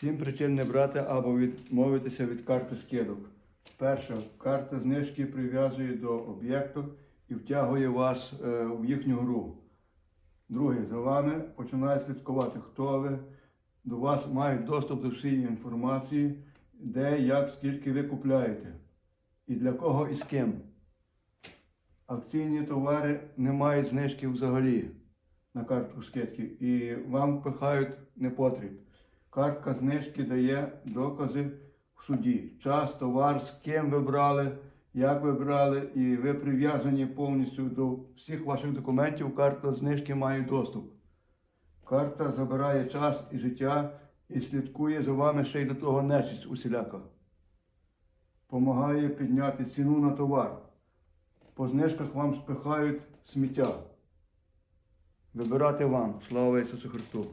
Сім причин не брати або відмовитися від карти скидок. Перша, карта знижки прив'язує до об'єкту і втягує вас е, в їхню гру. Друге, за вами починає слідкувати, хто ви. До вас мають доступ до всієї інформації, де, як, скільки ви купляєте, і для кого і з ким. Акційні товари не мають знижки взагалі на картку скидки і вам пихають непотріб. Картка знижки дає докази в суді. Час, товар, з ким ви брали, як ви брали, і ви прив'язані повністю до всіх ваших документів. Картка знижки має доступ. Карта забирає час і життя і слідкує за вами ще й до того нечисть усіляка. Помагає підняти ціну на товар. По знижках вам спихають сміття. Вибирати вам. Слава Ісусу Христу!